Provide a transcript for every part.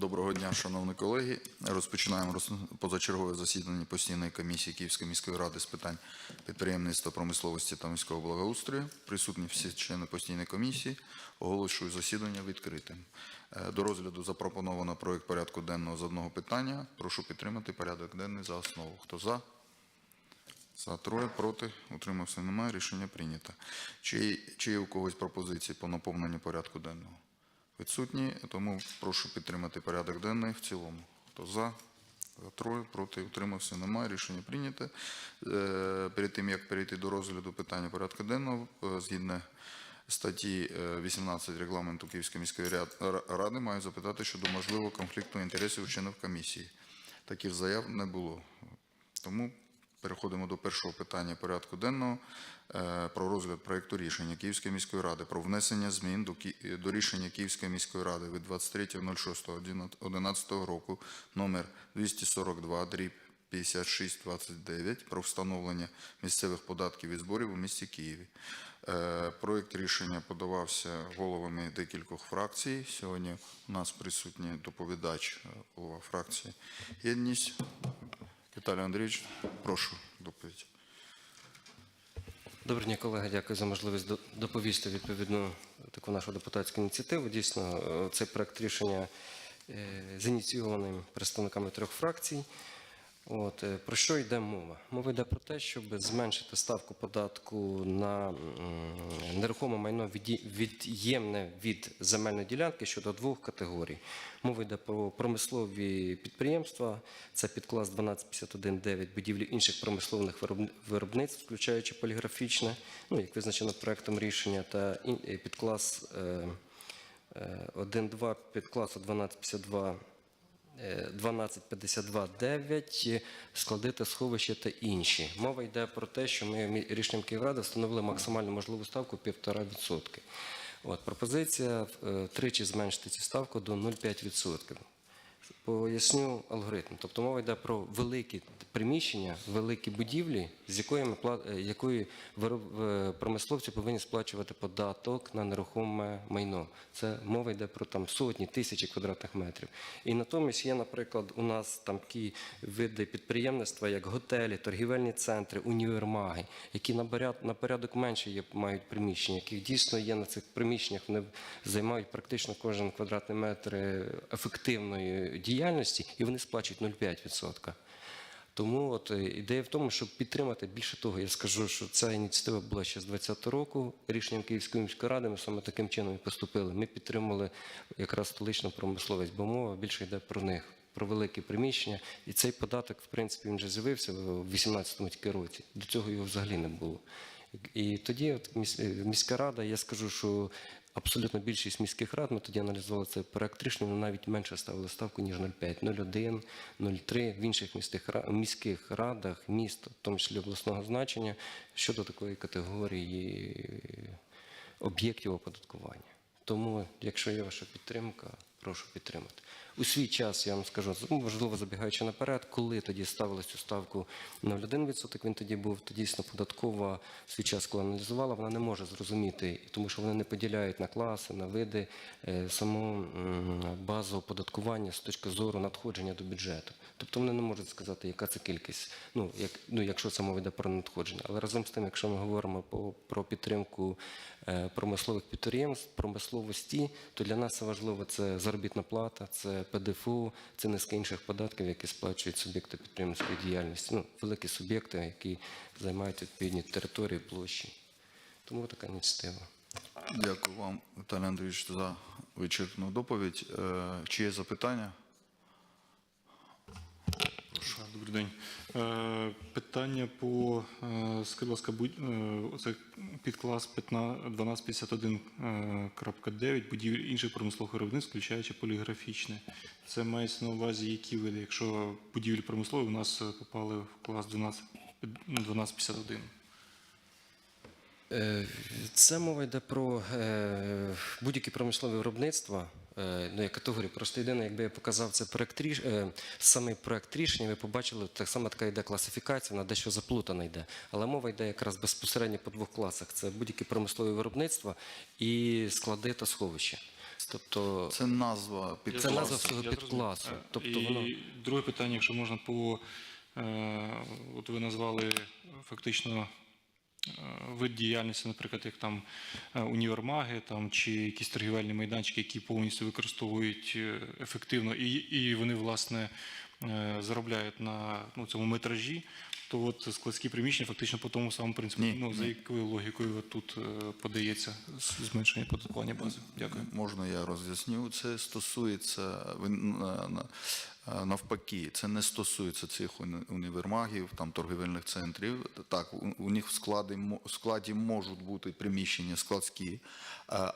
Доброго дня, шановні колеги. Розпочинаємо позачергове засідання постійної комісії Київської міської ради з питань підприємництва, промисловості та міського благоустрою. Присутні всі члени постійної комісії. Оголошую засідання відкритим. Е, До розгляду запропоновано проект порядку денного з одного питання. Прошу підтримати порядок денний за основу. Хто за? За троє проти, утримався немає, рішення прийнято. Чи є у когось пропозиції по наповненню порядку денного? Відсутні, тому прошу підтримати порядок денний в цілому. Хто за? Троє, проти, утримався немає, рішення прийнято. Е, Перед тим, як перейти до розгляду питання порядку денного, е, згідно статті е, 18 регламенту Київської міської ради, маю запитати щодо можливого конфлікту інтересів членів комісії. Таких заяв не було. Тому переходимо до першого питання порядку денного е, про розгляд проекту рішення Київської міської ради про внесення змін до, рішення Київської міської ради від 23.06.2011 року номер 242 дріб 5629 про встановлення місцевих податків і зборів у місті Києві. Е, Проект рішення подавався головами декількох фракцій. Сьогодні у нас присутній доповідач голова фракції Єдність. Віталій Андрійович, прошу доповідь. Доброго дня, колеги. Дякую за можливість доповісти відповідну таку нашу депутатську ініціативу. Дійсно, е, цей проект рішення е, зініційований представниками трьох фракцій. От, е, про що йде мова? Мова йде про те, щоб зменшити ставку податку на нерухоме майно від'ємне від земельної ділянки щодо двох категорій. Мова йде про промислові підприємства, це підклас 12519 будівлі інших промислових виробництв, включаючи поліграфічне, ну, як визначено проектом рішення, та підклас е, е, 1.2 підкласу 1252 1252.9 склади складити сховища та інші. Мова йде про те, що ми рішенням Київради встановили максимальну можливу ставку 1,5%. От, пропозиція е, тричі зменшити цю ставку до 0,5%. Поясню алгоритм. Тобто мова йде про великі приміщення, великі будівлі, з якої, ми е, якої е, промисловці повинні сплачувати податок на нерухоме майно. Це мова йде про там сотні, тисячі квадратних метрів. І натомість є, наприклад, у нас там такі види підприємництва, як готелі, торгівельні центри, універмаги, які на порядок менше є, мають приміщення, яких дійсно є на цих приміщеннях, вони займають практично кожен квадратний метр е, ефективної діяльності, і вони сплачують 0,5%. Тому от е, ідея в тому, щоб підтримати більше того, я скажу, що ця ініціатива була ще з 2020 року. Рішенням Київської міської ради ми саме таким чином і поступили. Ми підтримали якраз столичну промисловість, бо мова більше йде про них, про великі приміщення. І цей податок, в принципі, він вже з'явився в 2018 тільки році. До цього його взагалі не було. І тоді от е, міська рада, я скажу, що абсолютно більшість міських рад, ми тоді аналізували це рішення, вони навіть менше ставили ставку, ніж 0,5, 0,1, 0,3 в інших міських, міських радах, міст, в тому числі обласного значення, щодо такої категорії об'єктів оподаткування. Тому, якщо є ваша підтримка, прошу підтримати. У свій час я вам скажу, можливо, забігаючи наперед, коли тоді ставили цю ставку 0,1%, він тоді був, то дійсно податкова в свій час, коли аналізувала, вона не може зрозуміти, тому що вони не поділяють на класи, на види е, саму базу оподаткування з точки зору надходження до бюджету. Тобто вони не можуть сказати, яка це кількість, ну, як, ну, якщо це мова йде про надходження. Але разом з тим, якщо ми говоримо по, про підтримку е, промислових підприємств, промисловості, то для нас важливо це заробітна плата, це ПДФО, це низка інших податків, які сплачують суб'єкти підприємницької діяльності. Ну, великі суб'єкти, які займають відповідні території, площі. Тому така ініціатива. Дякую вам, Віталій Андрійович, за вичерпну доповідь. Е, Чи є запитання? Так, Добрий день. Е, Питання по, е, скажіть, ласка, е, оце підклас 1251.9 будівель інших промислових виробництв, включаючи поліграфічне. Це мається на увазі які види, якщо будівлі промислові у нас попали в клас 12, 1251. Е, Це мова йде про будь-які промислові виробництва. Е, Ну, як категорії, просто єдине, якби я показав це проект ріш... е, самий проект рішення, ви побачили, так само така йде класифікація, вона дещо заплутана йде. Але мова йде якраз безпосередньо по двох класах: це будь-які промислові виробництва і склади та сховища. Тобто Це назва це назва всього підкласу. Тобто і воно друге питання, якщо можна по е, от ви назвали фактично вид діяльності, наприклад, як там е, універмаги там, чи якісь торгівельні майданчики, які повністю використовують е, ефективно, і, і вони власне е, заробляють на ну, цьому метражі. То от складські приміщення фактично по тому самому принципу, Ні, ну за якою логікою от тут е, подається зменшення податкування бази? Дякую. Можна я роз'ясню? Це стосується а, навпаки, це не стосується цих універмагів, там торгівельних центрів. Так, у, них в складі, в складі можуть бути приміщення складські,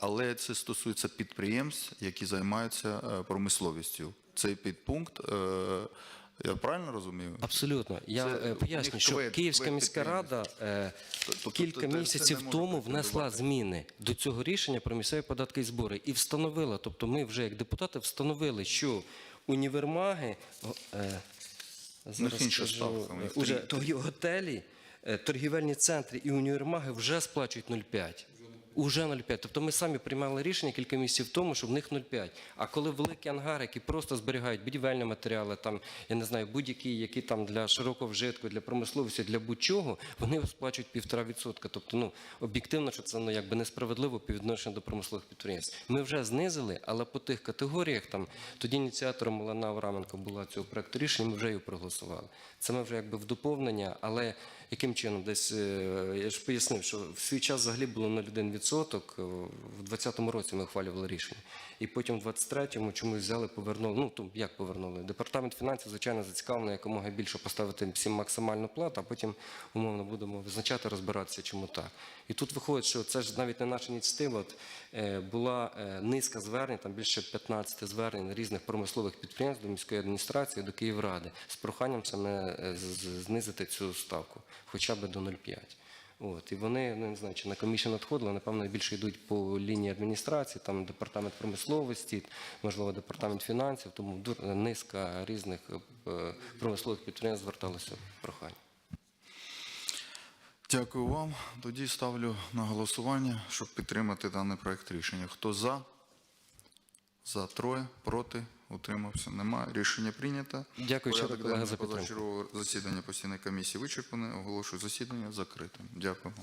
але це стосується підприємств, які займаються е, промисловістю. Цей підпункт, е, я правильно розумію? Абсолютно. Я Це е, поясню, що квет- Київська квет міська рада е, Тобто кілька це- це місяців тому внесла зміни до цього рішення про місцеві податки і збори і встановила, тобто ми вже як депутати встановили, що універмаги е, зараз скажу, уже готелі, торгівельні центри і універмаги вже сплачують 0,5. Уже 0,5. Тобто ми самі приймали рішення кілька місяців тому, що в них 0,5. А коли великі ангари, які просто зберігають будівельні матеріали, там, я не знаю, будь-які, які там для широкого вжитку, для промисловості, для будь-чого, вони сплачують 1,5%. Тобто, ну, об'єктивно, що це ну, якби несправедливо по відношенню до промислових підприємств. Ми вже знизили, але по тих категоріях, там, тоді ініціатором Олена Авраменко була цього проекту рішення, ми вже його проголосували. Це ми вже якби в доповнення, але яким чином десь е, я ж пояснив, що в свій час взагалі було 0,1%, е, в 2020 році ми ухвалювали рішення. І потім в 23-му чомусь взяли, повернули. Ну то як повернули? Департамент фінансів, звичайно, зацікавлений якомога більше поставити всім максимальну плату, а потім умовно будемо визначати, розбиратися, чому так. І тут виходить, що це ж навіть не наша ініціатива. От, е, була низка звернень, там більше 15 звернень різних промислових підприємств до міської адміністрації, до Київради з проханням саме знизити цю ставку хоча б до 0,5. От, і вони, ну, не знаю, чи на комісію надходили, напевно, більше йдуть по лінії адміністрації, там департамент промисловості, можливо, департамент фінансів, тому низка різних е, промислових підприємств зверталося прохання. Дякую вам. Тоді ставлю на голосування, щоб підтримати даний проект рішення. Хто за? За троє, проти, утримався. Нема. Рішення прийнято. Дякую колеги, денний за підтримку. позачергового засідання постійної комісії вичерпане. Оголошую засідання закритим. Дякую.